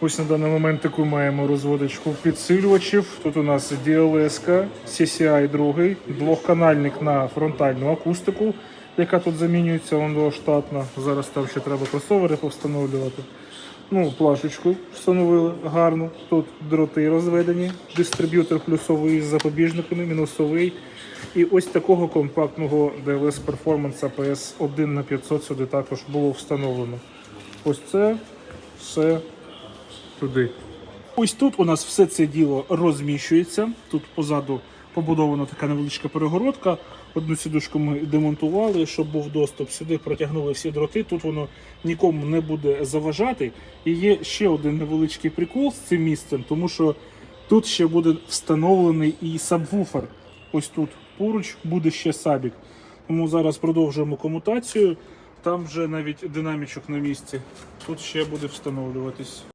Ось на даний момент таку маємо розводочку підсилювачів. Тут у нас DLS, CCI 2, двохканальник на фронтальну акустику, яка тут замінюється воно штатно. Зараз там ще треба кросовери повстановлювати. Ну, плашечку встановили гарну. Тут дроти розведені, дистриб'ютор плюсовий з запобіжниками, мінусовий. І ось такого компактного DLS Performance APS 1 на 500 сюди також було встановлено. Ось це все туди. Ось тут у нас все це діло розміщується. Тут позаду побудована така невеличка перегородка. Одну сідушку ми демонтували, щоб був доступ. Сюди протягнули всі дроти. Тут воно нікому не буде заважати. І є ще один невеличкий прикол з цим місцем, тому що тут ще буде встановлений і сабвуфер. Ось тут поруч буде ще сабік. Тому зараз продовжуємо комутацію. Там вже навіть динамічок на місці. Тут ще буде встановлюватись.